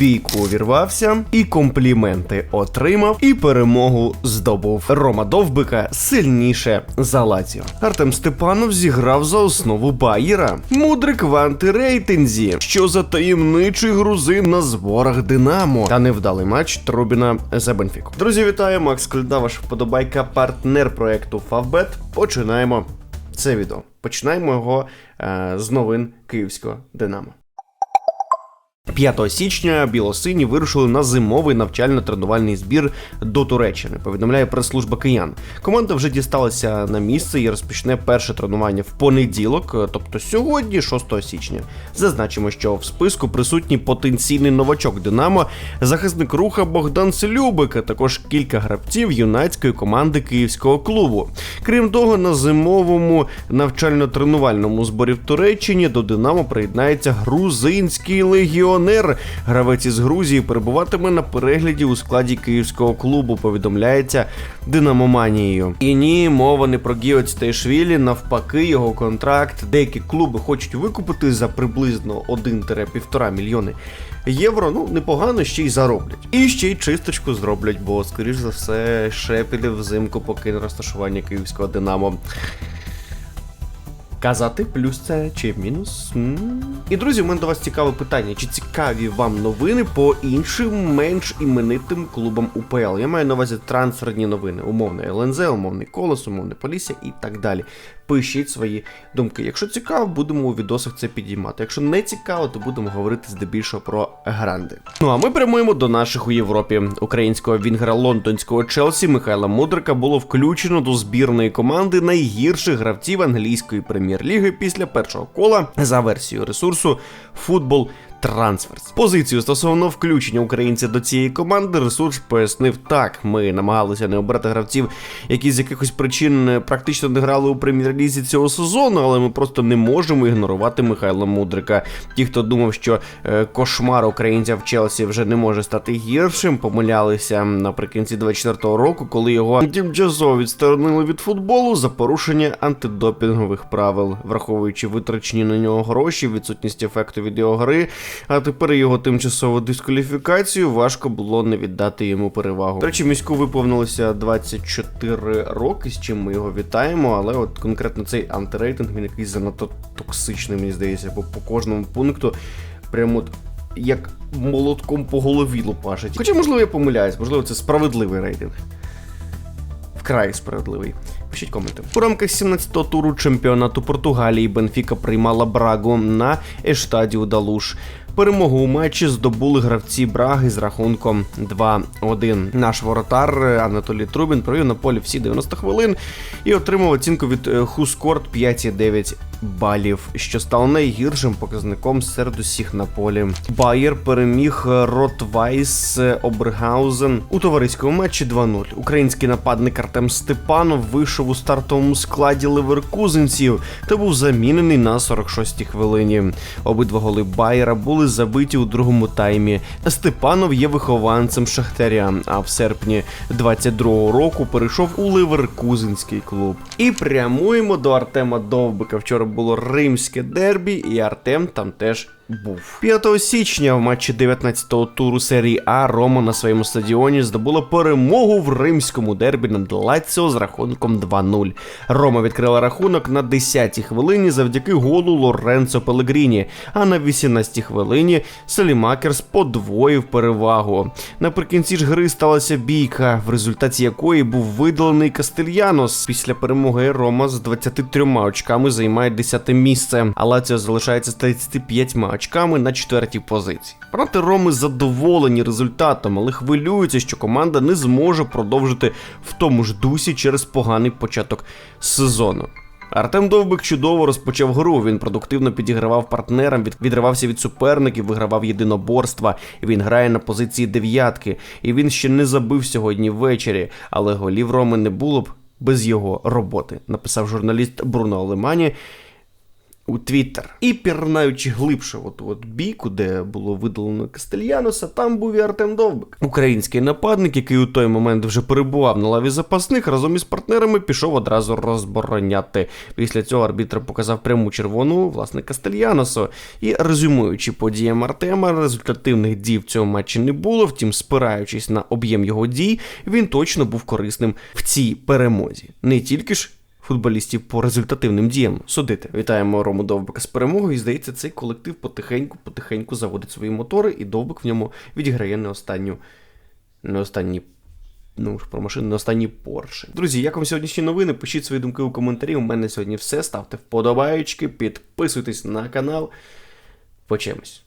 бійку увірвався, і компліменти отримав, і перемогу здобув. Рома Довбика сильніше за Лаціо. Артем Степанов зіграв за основу Байєра. Мудрик в антирейтинзі, що за таємничий грузин на зборах Динамо. Та невдалий матч Трубіна за Бенфіку. Друзі, вітаю! Макс Кульда, ваш вподобайка, партнер проекту Favbet. Починаємо це відео. Починаємо його е, з новин київського Динамо. 5 січня білосині вирушили на зимовий навчально-тренувальний збір до Туреччини. Повідомляє прес-служба киян. Команда вже дісталася на місце і розпочне перше тренування в понеділок, тобто сьогодні, 6 січня. Зазначимо, що в списку присутній потенційний новачок Динамо, захисник руха Богдан Селюбик, а також кілька гравців юнацької команди київського клубу. Крім того, на зимовому навчально-тренувальному зборі в Туреччині до Динамо приєднається грузинський легіонер. Гравець із Грузії перебуватиме на перегляді у складі київського клубу. Повідомляється Динамоманією. І ні, мова не про Гіо Цтейшвілі, навпаки, його контракт. Деякі клуби хочуть викупити за приблизно 1-1,5 мільйони. Євро, ну непогано ще й зароблять. І ще й чисточку зроблять, бо, скоріш за все, Шепілів взимку покине розташування київського Динамо. Казати плюс це чи мінус? І друзі, у мене до вас цікаве питання: чи цікаві вам новини по іншим менш іменитим клубам УПЛ? Я маю на увазі трансферні новини, умовне ЛНЗ, умовний колос, умовне Полісся і так далі. Пишіть свої думки. Якщо цікаво, будемо у відосах це підіймати. Якщо не цікаво, то будемо говорити здебільшого про гранди. Ну а ми прямуємо до наших у Європі. Українського вінгера лондонського Челсі Михайла Мудрика було включено до збірної команди найгірших гравців англійської прем'єр-ліги після першого кола за версією ресурсу Футбол Трансферс. Позицію стосовно включення українця до цієї команди ресурс пояснив так: ми намагалися не обрати гравців, які з якихось причин практично не грали у прем'єр-лізі цього сезону, але ми просто не можемо ігнорувати Михайла Мудрика. Ті, хто думав, що е, кошмар українця в Челсі вже не може стати гіршим, помилялися наприкінці 24-го року, коли його тимчасово відсторонили від футболу за порушення антидопінгових правил, враховуючи витрачені на нього гроші, відсутність ефекту від його гри. А тепер його тимчасову дискваліфікацію важко було не віддати йому перевагу. До речі, міську виповнилося 24 роки, з чим ми його вітаємо. Але от конкретно цей антирейтинг він якийсь занадто токсичний, мені здається, бо по кожному пункту прямо от як молотком по голові лупашить. Хоча, можливо, я помиляюсь, можливо, це справедливий рейтинг. Вкрай справедливий. Пишіть коменти. У рамках 17-го туру чемпіонату Португалії Бенфіка приймала Брагу на Ештадіо Далуш. Перемогу у матчі здобули гравці Браги з рахунком 2-1. Наш воротар Анатолій Трубін провів на полі всі 90 хвилин і отримав оцінку від Хускорт 5,9 балів, що стало найгіршим показником серед усіх на полі. Байер переміг Ротвайс Обергаузен у товариському матчі 2-0. Український нападник Артем Степанов вийшов у стартовому складі ливеркузенців та був замінений на 46-й хвилині. Обидва голи Байера були забиті у другому таймі. Степанов є вихованцем Шахтаря, а в серпні 22-го року перейшов у Ливеркузинський клуб. І прямуємо до Артема Довбика. Вчора було римське дербі, і Артем там теж був. 5 січня в матчі 19-го туру серії А Рома на своєму стадіоні здобула перемогу в римському дербі над Лаціо з рахунком 2-0. Рома відкрила рахунок на 10-й хвилині завдяки голу Лоренцо Пелегріні, а на 18-й хвилині Селімакерс подвоїв перевагу. Наприкінці ж гри сталася бійка, в результаті якої був видалений Кастельянос. Після перемоги Рома з 23 очками займає 10 місце, а Лаціо залишається з 35 очками на четвертій позиції. Проте Роми задоволені результатом, але хвилюються, що команда не зможе продовжити в тому ж дусі через поганий початок сезону. Артем Довбик чудово розпочав гру. Він продуктивно підігравав партнерам, відривався від суперників, вигравав єдиноборства. Він грає на позиції дев'ятки, і він ще не забив сьогодні ввечері. Але голів Роми не було б без його роботи, написав журналіст Бруно Алемані у Твіттер. І пірнаючи глибше, от от бійку, де було видалено Кастельяноса, там був і Артем Довбик. Український нападник, який у той момент вже перебував на лаві запасних, разом із партнерами пішов одразу розбороняти. Після цього арбітр показав пряму червону власне Кастельяносу. І резюмуючи подіям Артема, результативних дій в цьому матчі не було. Втім, спираючись на об'єм його дій, він точно був корисним в цій перемозі. Не тільки ж. Футболістів по результативним діям судити. Вітаємо Рому Довбика з перемогою. І здається, цей колектив потихеньку-потихеньку заводить свої мотори, і Довбик в ньому відіграє не останню, не останні Ну, про машини на останній Порше. Друзі, як вам сьогоднішні новини? Пишіть свої думки у коментарі. У мене сьогодні все. Ставте вподобаючки, підписуйтесь на канал. Почемось.